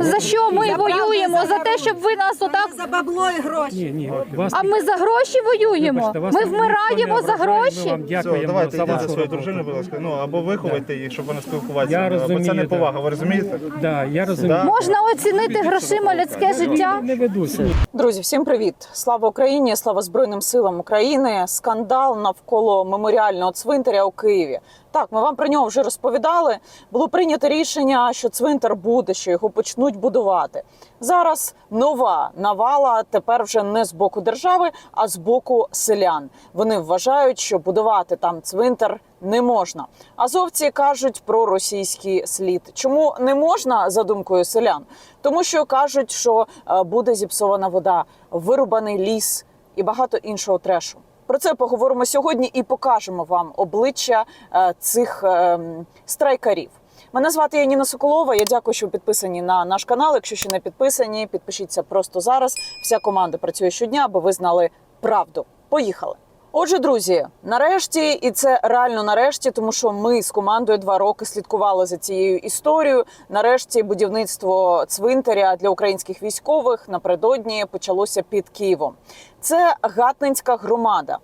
За що ми воюємо? За те, щоб ви нас отак. За бабло і гроші. Ні, ні, вас А ми за гроші воюємо. Вибачте, вас Ми ніхто не вмираємо за ображає, Ми гроші. вам Все, дякуємо давайте за йдіть за вашу свою дружину, будь ласка. Ну або виховайте їх, щоб вона спілкуватися. Я бо це розумію, не повага, ви розумієте? Да, я розумію. Можна оцінити грошима людське життя. Не ведуся. Друзі, всім привіт! Слава Україні! Слава Збройним силам України! Скандал навколо меморіального цвинтаря у Києві. Так, ми вам про нього вже розповідали. Було прийнято рішення, що цвинтар буде, що його почнуть будувати. Зараз нова навала тепер вже не з боку держави, а з боку селян. Вони вважають, що будувати там цвинтар не можна. Азовці кажуть про російський слід. Чому не можна за думкою селян? Тому що кажуть, що е, буде зіпсована вода, вирубаний ліс і багато іншого трешу. Про це поговоримо сьогодні і покажемо вам обличчя е, цих е, страйкарів. Мене звати Яніна Соколова. Я дякую, що ви підписані на наш канал. Якщо ще не підписані, підпишіться просто зараз. Вся команда працює щодня, аби ви знали правду. Поїхали. Отже, друзі, нарешті, і це реально нарешті, тому що ми з командою два роки слідкували за цією історією. Нарешті будівництво цвинтаря для українських військових напередодні почалося під Києвом. Це Гатнинська громада.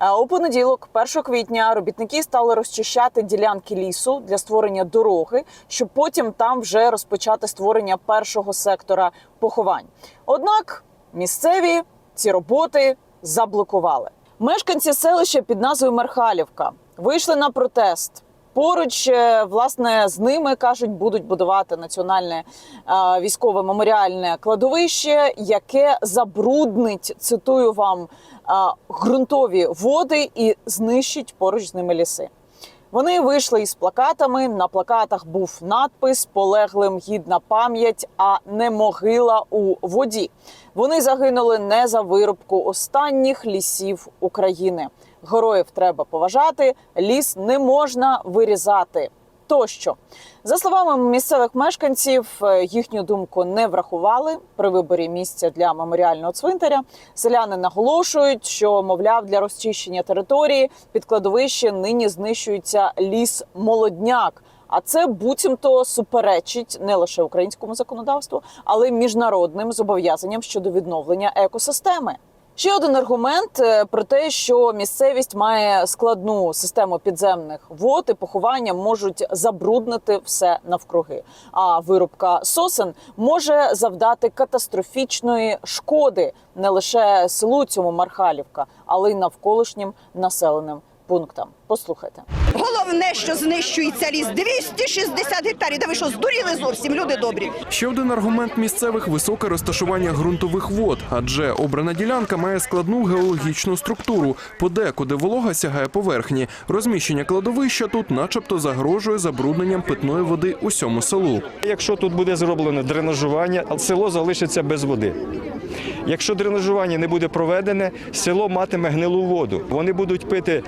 Е, У понеділок, 1 квітня, робітники стали розчищати ділянки лісу для створення дороги, щоб потім там вже розпочати створення першого сектора поховань. Однак місцеві ці роботи заблокували. Мешканці селища під назвою Мерхалівка вийшли на протест. Поруч, е, власне, з ними кажуть, будуть будувати національне е, військове меморіальне кладовище, яке забруднить, цитую вам, е, ґрунтові води і знищить поруч з ними ліси. Вони вийшли із плакатами. На плакатах був надпис Полеглим гідна пам'ять, а не могила у воді. Вони загинули не за вирубку останніх лісів України. Героїв треба поважати, ліс не можна вирізати. Тощо, за словами місцевих мешканців, е, їхню думку не врахували при виборі місця для меморіального цвинтаря. Селяни наголошують, що мовляв для розчищення території під кладовище нині знищується ліс молодняк. А це буцімто суперечить не лише українському законодавству, але й міжнародним зобов'язанням щодо відновлення екосистеми. Ще один аргумент е, про те, що місцевість має складну систему підземних вод і поховання можуть забруднити все навкруги. А вирубка сосен може завдати катастрофічної шкоди не лише селу цьому Мархалівка, але й навколишнім населеним пунктам. Послухайте. Головне, що знищується ліс 260 гектарів. Та ви що, здуріли зовсім, люди добрі? Ще один аргумент місцевих високе розташування ґрунтових вод, адже обрана ділянка має складну геологічну структуру. Подекуди волога сягає поверхні. Розміщення кладовища тут, начебто, загрожує забрудненням питної води усьому селу. Якщо тут буде зроблено дренажування, село залишиться без води. Якщо дренажування не буде проведене, село матиме гнилу воду. Вони будуть пити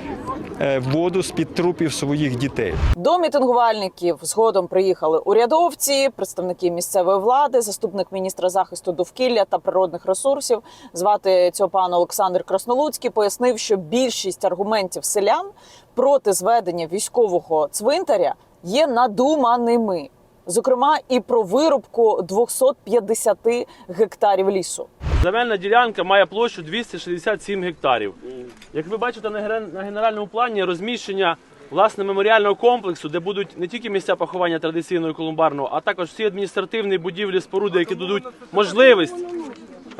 е, воду з-під трупів своїх дітей. До мітингувальників згодом приїхали урядовці, представники місцевої влади, заступник міністра захисту довкілля та природних ресурсів. Звати цього пана Олександр Краснолуцький пояснив, що більшість аргументів селян проти зведення військового цвинтаря є надуманими. Зокрема, і про вирубку 250 гектарів лісу. Земельна ділянка має площу 267 гектарів. Як ви бачите на генер- генеральному плані розміщення власне меморіального комплексу, де будуть не тільки місця поховання традиційного колумбарного, а також всі адміністративні будівлі, споруди, які дадуть можливість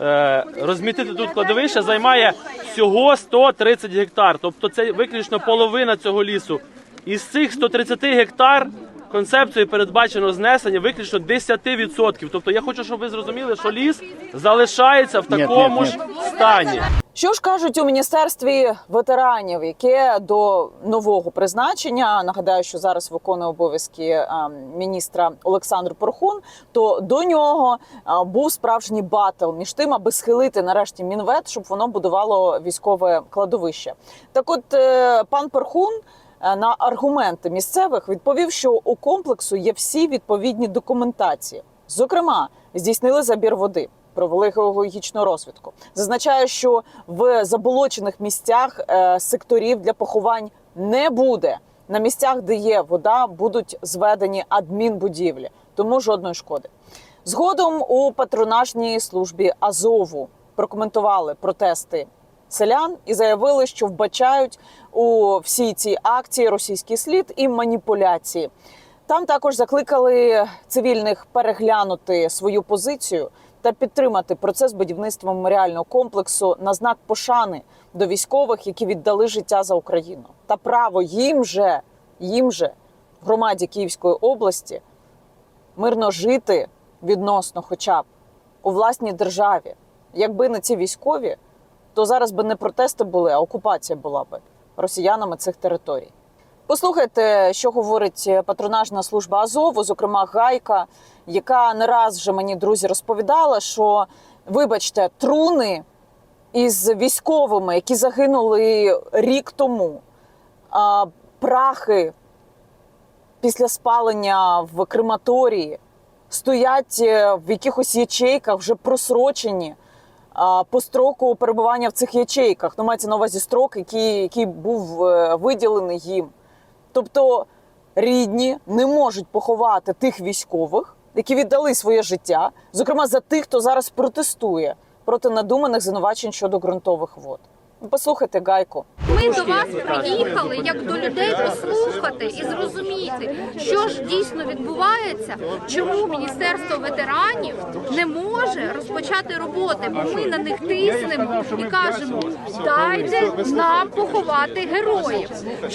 е, розмістити тут кладовище, займає всього 130 гектар. Тобто це виключно половина цього лісу. Із цих 130 гектар концепцією передбачено знесення виключно 10%. Тобто я хочу, щоб ви зрозуміли, що ліс залишається в такому ж стані. Що ж кажуть у міністерстві ветеранів, яке до нового призначення нагадаю, що зараз виконує обов'язки е, міністра Олександр Порхун. То до нього е, був справжній батл між тим, аби схилити нарешті мінвет, щоб воно будувало військове кладовище. Так, от е, пан Порхун. Е, На аргументи місцевих відповів, що у комплексу є всі відповідні документації. Зокрема, здійснили забір води, провели геологічну розвідку. Зазначає, що в заболочених місцях е, секторів для поховань не буде. На місцях, де є вода, будуть зведені адмінбудівлі, тому жодної шкоди. Згодом у патронажній службі Азову прокоментували протести селян і заявили, що вбачають у всій цій акції російський слід і маніпуляції. Там також закликали цивільних переглянути свою позицію та підтримати процес будівництва меморіального комплексу на знак пошани до військових, які віддали життя за Україну, та право їм же, їм же в громаді Київської області мирно жити відносно, хоча б у власній державі. Якби не ці військові, то зараз би не протести були, а окупація була би росіянами цих територій. Послухайте, що говорить патронажна служба Азову, зокрема Гайка, яка не раз вже мені друзі розповідала, що вибачте, труни із військовими, які загинули рік тому, а, прахи після спалення в крематорії стоять е, в якихось ячейках, вже просрочені по строку перебування в цих ячейках. Ну, мається на увазі строк, який, який був е, виділений їм. Тобто рідні не можуть поховати тих військових, які віддали своє життя, зокрема за тих, хто зараз протестує проти надуманих звинувачень щодо ґрунтових вод. Послухайте гайку. Ми до вас приїхали як до людей послухати і зрозуміти, що ж дійсно відбувається, чому міністерство ветеранів не може розпочати роботи, бо ми на них тиснемо і кажемо, дайте нам поховати героїв.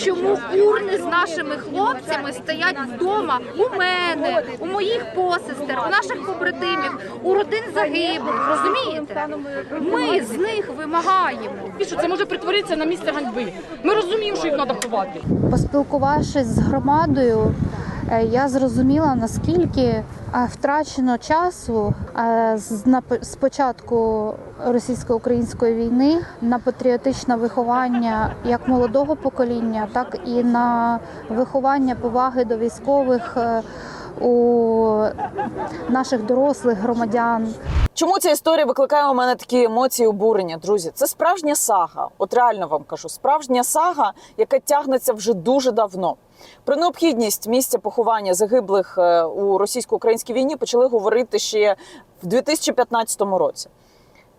Чому урни з нашими хлопцями стоять вдома у мене, у моїх посестер, у наших побратимів, у родин загиблих. Розумієте? Ми з них вимагаємо. І що це може перетворитися на місце ганьби. Ми розуміємо, що їх треба ховати. Поспілкувавшись з громадою, е, я зрозуміла наскільки е, втрачено часу е, з початку російсько-української війни на патріотичне виховання як молодого покоління, так і на виховання поваги до військових у наших дорослих громадян. Чому ця історія викликає у мене такі емоції обурення, друзі? Це справжня сага. От реально вам кажу, справжня сага, яка тягнеться вже дуже давно. Про необхідність місця поховання загиблих е, у російсько-українській війні почали говорити ще в 2015 році.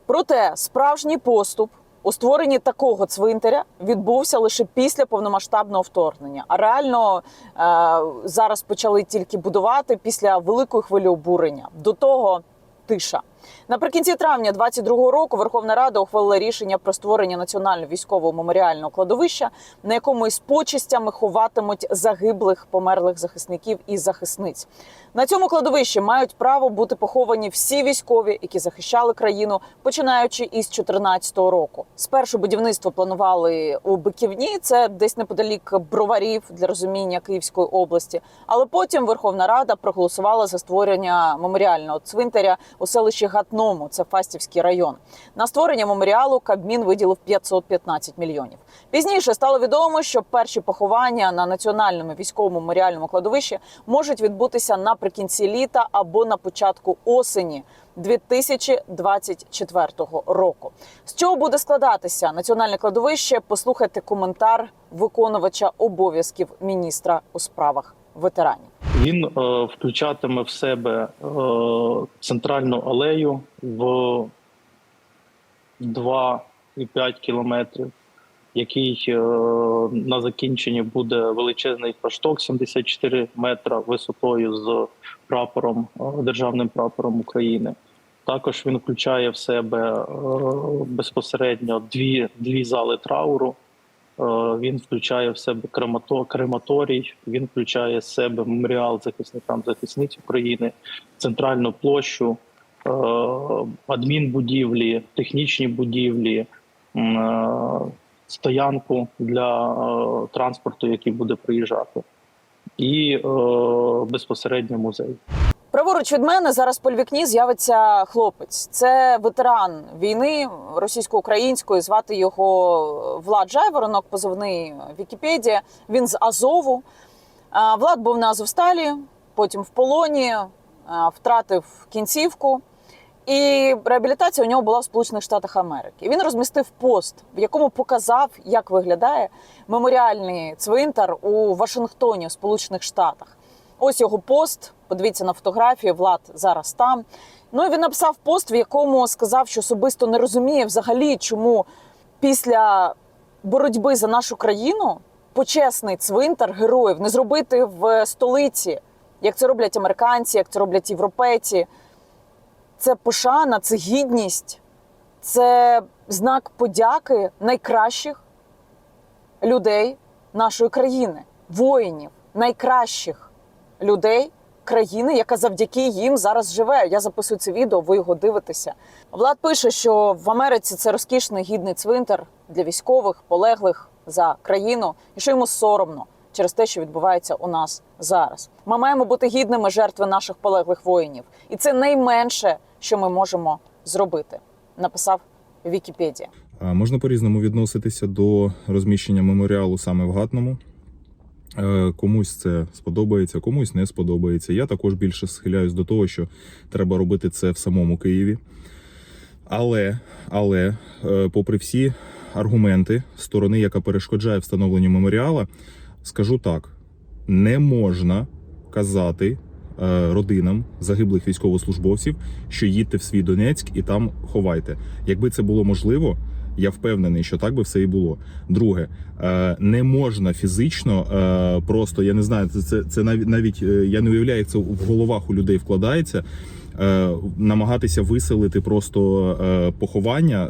Проте справжній поступ у створенні такого цвинтаря відбувся лише після повномасштабного вторгнення. А реально е, зараз почали тільки будувати після великої хвилі обурення. До того тиша. Наприкінці травня 22-го року Верховна Рада ухвалила рішення про створення національного військового меморіального кладовища, на якому із почестями ховатимуть загиблих померлих захисників і захисниць. На цьому кладовищі мають право бути поховані всі військові, які захищали країну, починаючи із 2014 року. Спершу будівництво планували у Биківні, це десь неподалік броварів для розуміння Київської області. Але потім Верховна Рада проголосувала за створення меморіального цвинтаря у селищі Гатному, це Фастівський район. На створення меморіалу Кабмін виділив 515 мільйонів. Пізніше стало відомо, що перші поховання на національному військовому меморіальному кладовищі можуть відбутися наприкінці літа або на початку осені. 2024 року. З чого буде складатися національне кладовище? Послухайте коментар виконувача обов'язків міністра у справах ветеранів. Він е, включатиме в себе е, центральну алею в 2,5 кілометрів, який е, на закінченні буде величезний фашток 74 метра висотою з прапором, е, державним прапором України. Також він включає в себе е, безпосередньо дві, дві зали трауру. Е, Він включає в себе кремато- крематорій, він включає в себе меморіал захисникам захисниць України, центральну площу, е, адмінбудівлі, технічні будівлі, е, стоянку для транспорту, який буде приїжджати, і безпосередньо музей. Праворуч від мене зараз по вікні з'явиться хлопець. Це ветеран війни російсько-української. Звати його Влад Жайворонок, позивний Вікіпедія. Він з Азову. Влад був на Азовсталі, потім в полоні, втратив кінцівку. І реабілітація у нього була в Сполучених Штатах Америки. Він розмістив пост, в якому показав, як виглядає меморіальний цвинтар у Вашингтоні, у Сполучених Штатах. Ось його пост. Подивіться на фотографії. Влад зараз там. Ну і він написав пост, в якому сказав, що особисто не розуміє взагалі, чому після боротьби за нашу країну почесний цвинтар героїв не зробити в столиці, як це роблять американці, як це роблять європейці. Це пошана, це гідність, це знак подяки найкращих людей нашої країни, воїнів, найкращих людей країни, яка завдяки їм зараз живе. Я записую це відео, ви його дивитеся. Влад пише, що в Америці це розкішний гідний цвинтар для військових, полеглих за країну, і що йому соромно через те, що відбувається у нас зараз. Ми маємо бути гідними жертви наших полеглих воїнів, і це найменше, що ми можемо зробити. Написав Вікіпедія. А, Можна по-різному відноситися до розміщення меморіалу саме в Гатному. Е, Комусь це сподобається, комусь не сподобається. Я також більше схиляюсь до того, що треба робити це в самому Києві. Але, але, е, попри всі аргументи сторони, яка перешкоджає встановленню меморіала, скажу так: не можна казати е, родинам загиблих військовослужбовців, що їдьте в свій Донецьк і там ховайте. Якби це було можливо, я впевнений, що так би все і було. Друге, е, не можна фізично е, просто, я не знаю, це, це, навіть е, я не уявляю, як це в головах у людей вкладається. Намагатися виселити просто поховання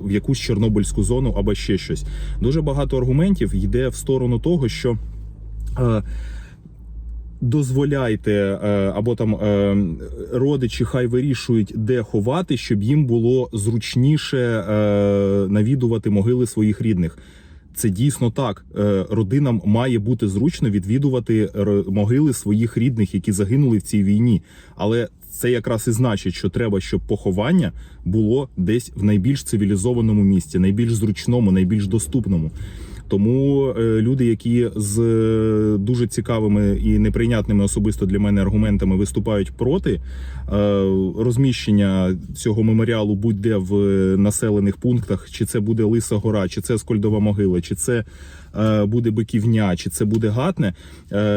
в якусь чорнобильську зону або ще щось. Дуже багато аргументів йде в сторону того, що дозволяйте е, або там е, родичі хай вирішують, де ховати, щоб їм було зручніше е, навідувати могили своїх рідних. Це дійсно так. Родинам має бути зручно відвідувати могили своїх рідних, які загинули в цій війні. Але це якраз і значить, що треба, щоб поховання було десь в найбільш цивілізованому місці, найбільш зручному, найбільш доступному. Тому е, люди, які з е, дуже цікавими і неприйнятними особисто для мене аргументами виступають проти е, розміщення цього меморіалу будь-де в населених пунктах, чи це буде Лиса Гора, чи це Скольдова могила, чи це буде Биківня, чи це буде Гатне.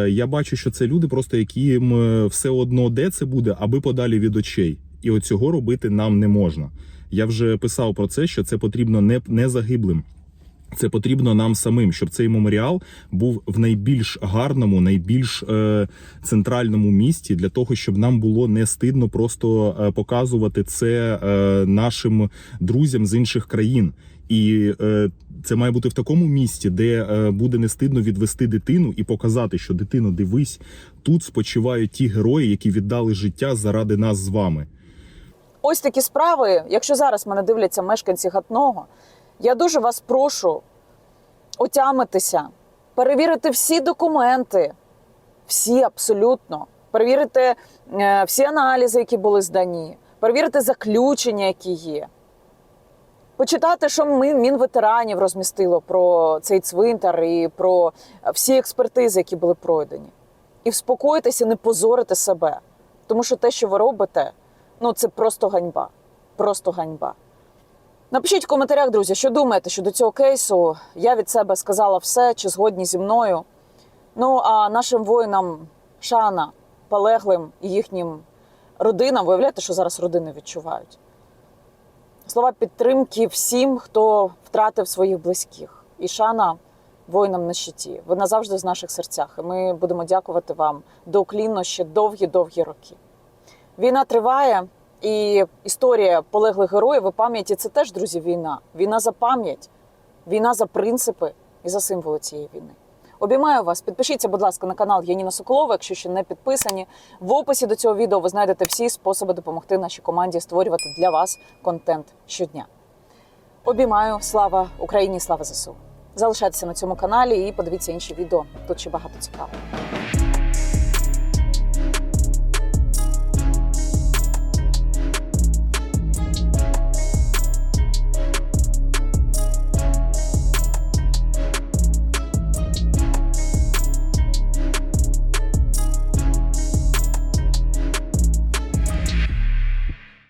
Я бачу, що це люди, просто яким все одно де це буде, аби подалі від очей. І от цього робити нам не можна. Я вже писав про це, що це потрібно не, не загиблим. Це потрібно нам самим, щоб цей меморіал був в найбільш гарному, найбільш е, центральному місті для того, щоб нам було не стидно просто е, показувати це е, нашим друзям з інших країн. І е, це має бути в такому місті, де е, буде не стидно відвести дитину і показати, що дитино, дивись, тут спочивають ті герої, які віддали життя заради нас з вами. Ось такі справи. Якщо зараз мене дивляться мешканці Гатного, я дуже вас прошу отямитися, перевірити всі документи, всі абсолютно, перевірити е, всі аналізи, які були здані, перевірити заключення, які є. Почитати, що ми Мінветеранів розмістило про цей цвинтар і про всі експертизи, які були пройдені. І вспокоїтися, не позорити себе. Тому що те, що ви робите, ну це просто ганьба. Просто ганьба. Напишіть в коментарях, друзі, що думаєте щодо цього кейсу. Я від себе сказала все, чи згодні зі мною. Ну а нашим воїнам шана, полеглим і їхнім родинам, виявляєте, що зараз родини відчувають. Слова підтримки всім, хто втратив своїх близьких. І шана воїнам на щиті. Ви назавжди в наших серцях. І ми будемо дякувати вам доуклінно ще довгі-довгі роки. Війна триває, і історія полеглих героїв і пам'яті це теж, друзі, війна. Війна за пам'ять, війна за принципи і за символи цієї війни. Обіймаю вас. Підпишіться, будь ласка, на канал Яніна Соколова, якщо ще не підписані. В описі до цього відео ви знайдете всі способи допомогти нашій команді створювати для вас контент щодня. Обіймаю, слава Україні, слава ЗСУ. Залишайтеся на цьому каналі і подивіться інші відео. Тут ще багато цікавого.